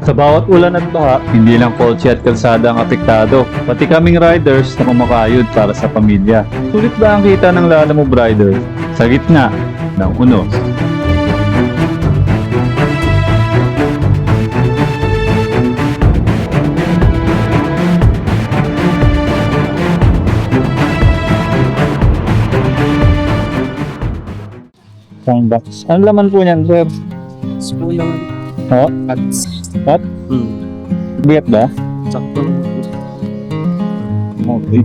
Sa bawat ulan at baha, hindi lang kotse at kalsada ang apektado, pati kaming riders na kumakayod para sa pamilya. Sulit ba ang kita ng Lala Move Rider? Sa gitna ng unos. Box. Ano laman po niyan, sir? Spoon naman. Oh, At, what? hmm, Bigat ba? sakto. Okay.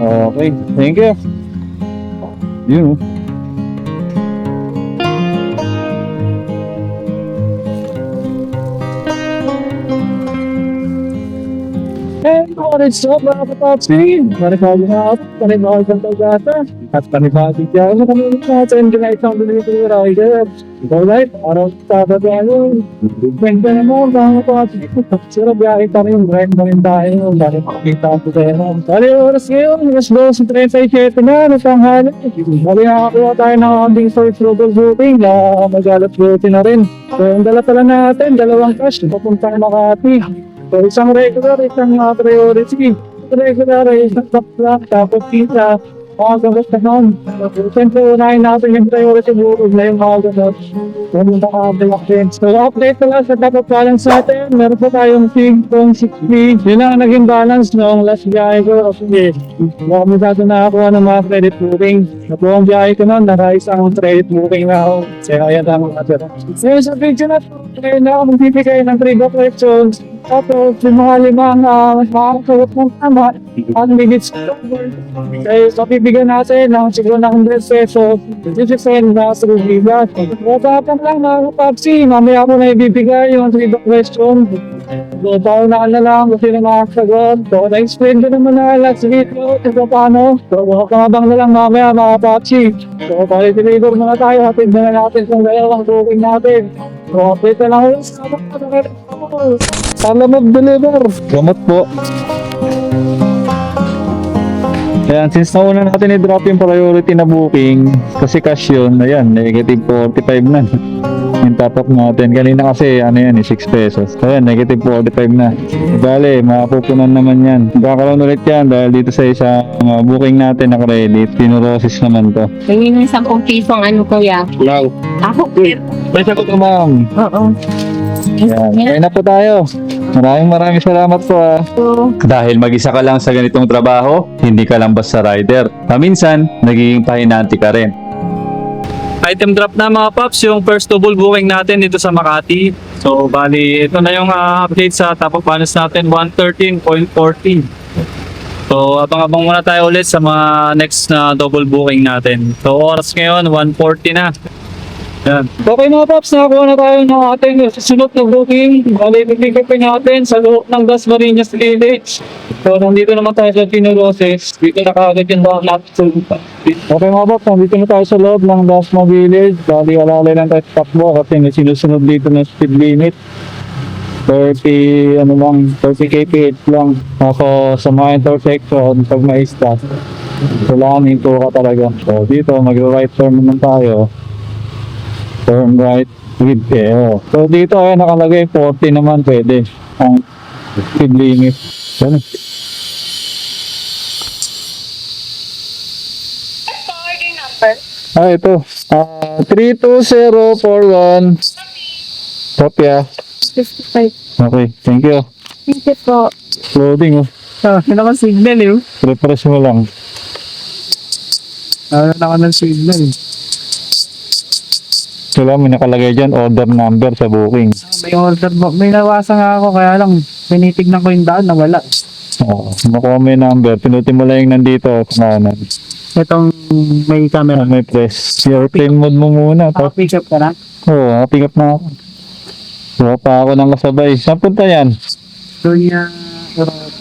Okay, thank you. Yun. oh. Eh, orange so, mga kapatid. Panibali na ako, panibali ng tagata. At panibali dyan, ano kami natin, ginait ang binigay ko rider. Alright, araw sa tayo. Benda na mo, mga kapatid. Sira biyahe pa rin, break na rin tayo. Dali makikita ko tayo. Dali oras ngayon, mas 12.37 na, natanghali. Dali nakakuha tayo ng ating first local booking na magalat buti na rin. So, yung dala pala natin, dalawang cash, papunta Makati. So, isang regular, isang uh, priority. Regular, isang bakla, tapos kita, mga gamot na nun. Siyempre, unahin natin yung priority bukod na yung mga gamot. Pumunta ka ang vaccine. So, update na lang sa dapat balance natin. Meron po tayong 6.60. Yun ang naging balance noong last biyahe ko. Kasi, baka mo dati nakakuha ng mga credit booking. Na ang biyahe ko noon, naka isang credit booking na ako. Kaya kaya tama ka sir. So, sa video na to, ngayon na ako magbibigay ng trigger questions. Tapos, yung mga limang uh, makakasagot ng tama, ang minutes kaya so, bibigyan natin ng siguro ng 100 pesos. This is send na sa bigat. Matapang lang mga kapapsi, mamaya ko na ibibigay yung trigger question. So, tayo na na lang kung sino makakasagot. So, na-explain ko naman na last video kung paano. So, makakabang na lang mamaya mga kapapsi. So, pali-deliver muna tayo. Hatid na natin kung dalawang booking natin. So, update na lang ulit sa mga Sana mag-deliver. Gamot po. Ayan, since nauna natin i-drop yung priority na booking, kasi cash yun, ayan, negative 45 na. Yung top up natin. Kanina kasi, ano yan, eh, 6 pesos. Ayan, negative 45 na. Bale, mapupunan naman yan. Kakaroon ulit yan dahil dito sa isang uh, booking natin na credit, pinurosis naman to. Tingin ng 10 piso ang ano kuya. Lang. Ako, May sagot ka, ma'am. oo. Yan, kaya na po tayo. Maraming maraming salamat po ah. Dahil mag-isa ka lang sa ganitong trabaho, hindi ka lang basta rider. Paminsan, nagiging pahinanti ka rin. Item drop na mga paps, yung first double booking natin dito sa Makati. So, bali, ito na yung ah, update sa top of balance natin, 113.14. So, abang-abang muna tayo ulit sa mga next na double booking natin. So, oras ngayon, 140 na. Yan. Okay mga Pops, nakakuha na tayo ng ating susunod na booking. Bali, pipikipin natin sa loob ng Dasmariñas Village. So, nandito naman tayo sa Pinuroses. Dito na kagad yung mga natin. Okay mga Pops, nandito na tayo sa loob ng Dasma Village. Bali, alalay lang tayo sa takbo kasi may sinusunod dito ng speed limit. 30, ano lang, 30 kph lang. Ako sa mga intersection, pag may stop, kailangan hinto ka talaga. So, dito, mag-right turn naman tayo turn right with air. So dito ay nakalagay 40 naman pwede ang speed limit. Yan. Ah, ito. Ah, 32041. Kopya. 55. Okay, thank you. Thank you po. Loading oh. Ah, naka-signal eh. Refresh mo lang. Ah, naka ng signal. Wala may nakalagay dyan, order number sa booking. May order mo. May nawasan nga ako kaya lang tinitignan ko yung daan nawala. Oo, makuha mo yung number. Pinutin mo lang yung nandito kanan. Itong may camera. Ah, may press. Airplane mode mo muna. Tapos, Naka-pick up ka na? oo, oh, pick up na ako. Kuha pa ako ng kasabay. Saan punta yan? Doon niya.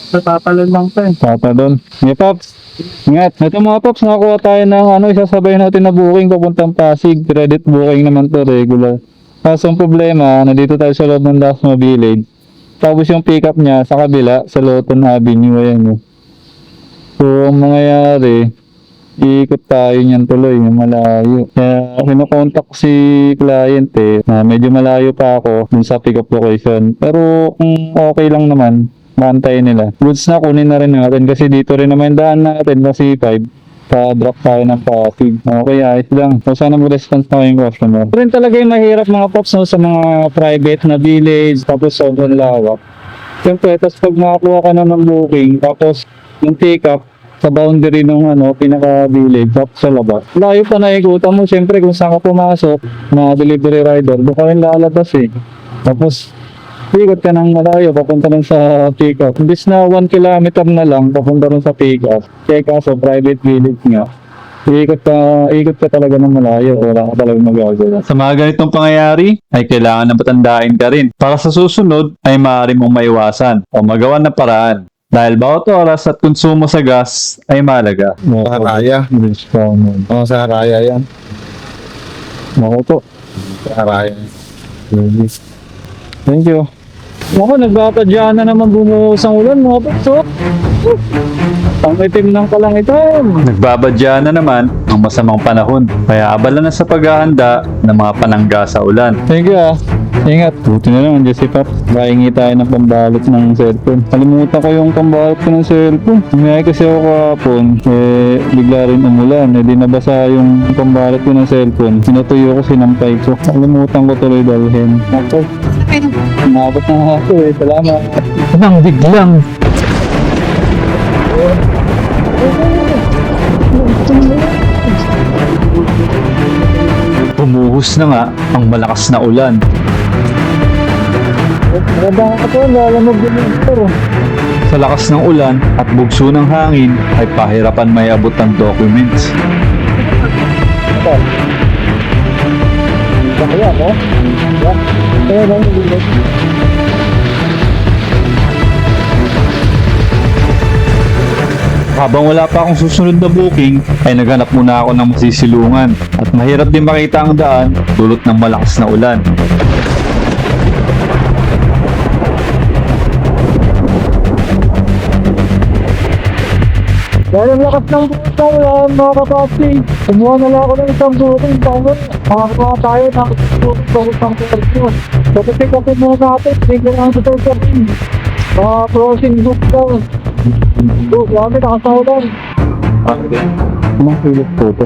Tatalon lang to eh. Papa doon. Hey, Pops. Ingat. Ito mga Pops, nakakuha tayo ng ano, isasabay natin na booking papuntang Pasig. Credit booking naman to, regular. Kaso ang problema, nandito tayo sa loob ng Dasma Village. Tapos yung pick up niya sa kabila, sa Loton Avenue, ayan mo. So, ang mangyayari, Iikot tayo niyan tuloy, malayo. Kaya kinokontak ko si client eh, na medyo malayo pa ako dun sa pick-up location. Pero kung okay lang naman, maantayin nila. Goods na kunin na rin natin kasi dito rin naman daan natin kasi 5 pa-drop tayo ng Pasig. Okay, ayos lang. So, sana mag-response na yung customer. Ito rin talaga yung mahirap mga pops no, sa mga private na village, tapos sobrang lawak. Siyempre, tapos pag nakakuha ka na ng booking, tapos yung pick up, sa boundary ng ano, pinaka-village, tapos sa labas. Layo pa naikutan mo, siyempre kung saan ka pumasok, na delivery rider, doon ka lalabas eh. Tapos, ikot ka ng malayo, papunta rin sa pick-up. Imbis na 1 kilometer na lang, papunta rin sa pick-up. Kaya kaso, private village nga. Ikot ka, ikot ka talaga ng malayo, wala ka talaga magagawa. Sa mga ganitong pangyayari, ay kailangan na patandain ka rin para sa susunod ay maaari mong maiwasan o magawa ng paraan. Dahil bawat oras at konsumo sa gas ay malaga. Sa Haraya. Oo, sa Haraya yan. Ako po. Sa Haraya. Thank you. Ako, nagpapadya na naman bumuhos ang ulan, mga pakso. Ang itim ng kalangitan. Nagbabadya na naman ang masamang panahon, kaya abala na sa paghahanda ng mga panangga sa ulan. Thank you ah. Ingat. Buti na lang, Jesse Pap. Mahingi tayo ng pambalot ng cellphone. Kalimutan ko yung pambalot ko ng cellphone. Umayay kasi ako kahapon. Eh, bigla rin umulan. Eh, di nabasa yung pambalot ko ng cellphone. Pinatuyo ko, sinampay ko. Kalimutan ko tuloy dalhin. Ako. Umabot na nga ako eh. Salamat. Nang biglang. Bumuhos na nga ang malakas na ulan. Maganda ka po. Lalamog din yung. Sa lakas ng ulan at bugso ng hangin ay pahirapan may abot ng documents. Kaya ko? Kaya lang yung Habang wala pa akong susunod na booking, ay naghanap muna ako ng masisilungan at mahirap din makita ang daan dulot ng malakas na ulan. Dahil ang lakas ng puta, wala akong mga kapatid. Kumuha na lang ako ng isang booking. Tapos, makakuha tayo ng sa isang person. So, kasi kasi muna natin, hindi ko lang sa person. Mga crossing book daw. So, grabe, nakasawalan. Anong pilit po ito?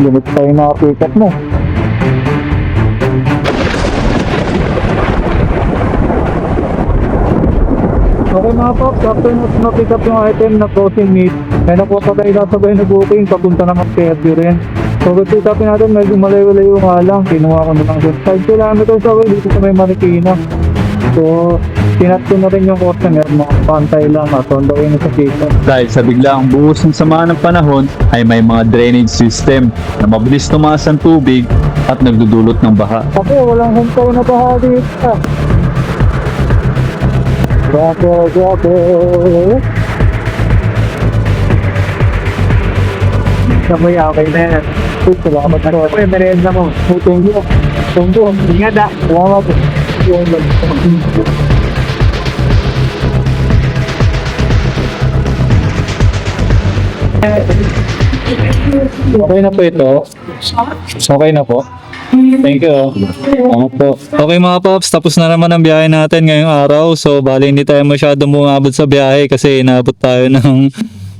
Limit tayo na pick up mo. Mga Pops, after na na-pick up yung item na crossing meat, ay nakuha tayo nasabay na booking, papunta naman Fairview rin. So, kung pick upin natin, medyo malayo-layo nga lang, kinuha ko na lang doon. 5 kilometers away dito sa may Marikina. So, tinat ko na rin yung customer na pantay lang at on the way na sa kita. Dahil sa biglaang buhos ng sama ng panahon ay may mga drainage system na mabilis tumaas ang tubig at nagdudulot ng baha. Ako, walang humpaw na baha dito. Grabe, grabe. Samoy, okay na yan. Uy, salamat rin. Uy, merienda mo. Uy, thank you. Thank you. Ingat ah. Salamat. Yung Okay na po ito. Okay na po. Thank you. Salamat po. Okay mga paps, tapos na naman ang biyahe natin ngayong araw. So bali hindi tayo masyadong bumabot sa biyahe kasi inaabot tayo ng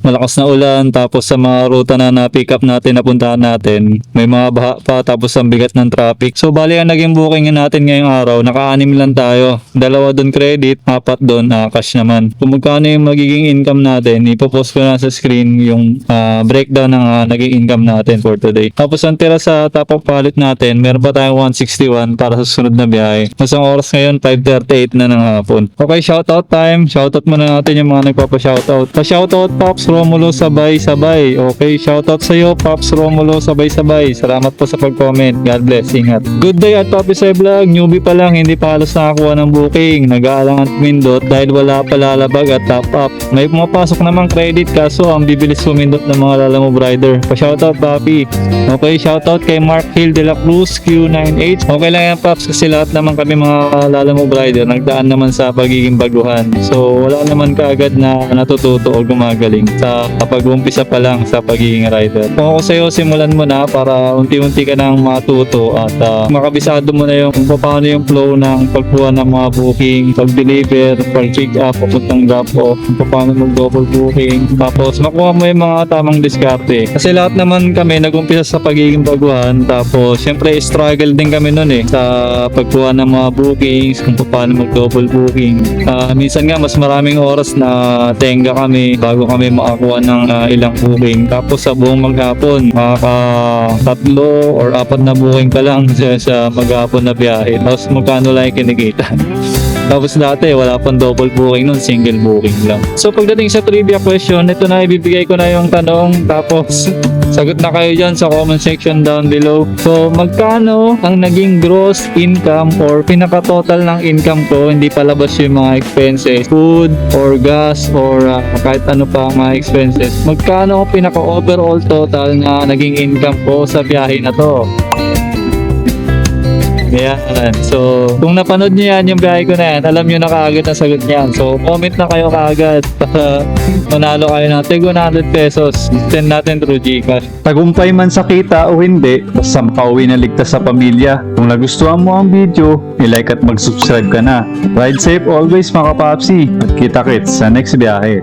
malakas na ulan tapos sa mga ruta na na-pick up natin napuntahan natin may mga baha pa tapos ang bigat ng traffic. So bali ang naging booking natin ngayong araw naka-anim lang tayo. Dalawa doon credit apat doon ah, cash naman. Kung magkano yung magiging income natin ipopost ko na sa screen yung ah, breakdown ng ah, naging income natin for today. Tapos ang tira sa top of wallet natin meron pa tayong 161 para sa susunod na biyahe. Masang oras ngayon 5.38 na ng hapon. Okay shoutout time. Shoutout muna natin yung mga nagpapa-shoutout. Pa-shoutout Pops Romulo sabay-sabay okay shoutout sa iyo Pops Romulo sabay-sabay salamat po sa pag-comment. God bless. Ingat. Good day at Poppy Say Vlog. Newbie pa lang hindi pa halos nakakuha ng booking. Nag-aalangan pumindot dahil wala pa lalabag at top up. May pumapasok namang credit kaso ang bibilis pumindot ng mga lalamove rider. Pa-shoutout Papi okay shoutout kay Mark Hill de la Cruz Q98 okay lang yan Pops kasi lahat naman kami mga lalamove rider nagdaan naman sa pagiging baguhan. So wala naman kaagad na natututo o gumagaling sa pag-umpisa pa lang sa pagiging rider. Kung ako sa'yo, simulan mo na para unti-unti ka nang matuto at ah, makabisado mo na yung kung paano yung flow ng pagkuha ng mga booking, pag-deliver, pag-pick up, papuntang drop off, kung paano mag-double booking. Tapos makuha mo yung mga tamang diskarte. Kasi lahat naman kami nag-umpisa sa pagiging baguhan. Tapos syempre struggle din kami nun eh sa pagkuha ng mga bookings, kung paano mag-double booking. Ah, minsan nga mas maraming oras na tenga kami bago kami makakuha ng ah, ilang booking. Tapos sa buong maghapon, makaka tatlo or apat na booking ka lang sa, sa maghapon na biyahe. Tapos magkano lang kinikita. Tapos dati, wala pang double booking nun, single booking lang. So pagdating sa trivia question, ito na ibibigay ko na yung tanong. Tapos, sagot na kayo dyan sa comment section down below. So, magkano ang naging gross income or pinaka-total ng income ko, hindi palabas yung mga expenses, food or gas or ah, kahit ano pa mga expenses. Magkano ang pinaka-overall total na naging income ko sa biyahe na to? Yan. So, kung napanood nyo yan, yung biyahe ko na yan, alam nyo na kaagad ang sagot niyan. So, comment na kayo kaagad para manalo kayo ng tig 100 pesos. Send natin through Gcash. Tagumpay man sa kita o hindi, basta makauwi na ligtas sa pamilya. Kung nagustuhan mo ang video, i-like at mag-subscribe ka na. Ride safe always mga kapapsi at kita-kits sa next biyahe.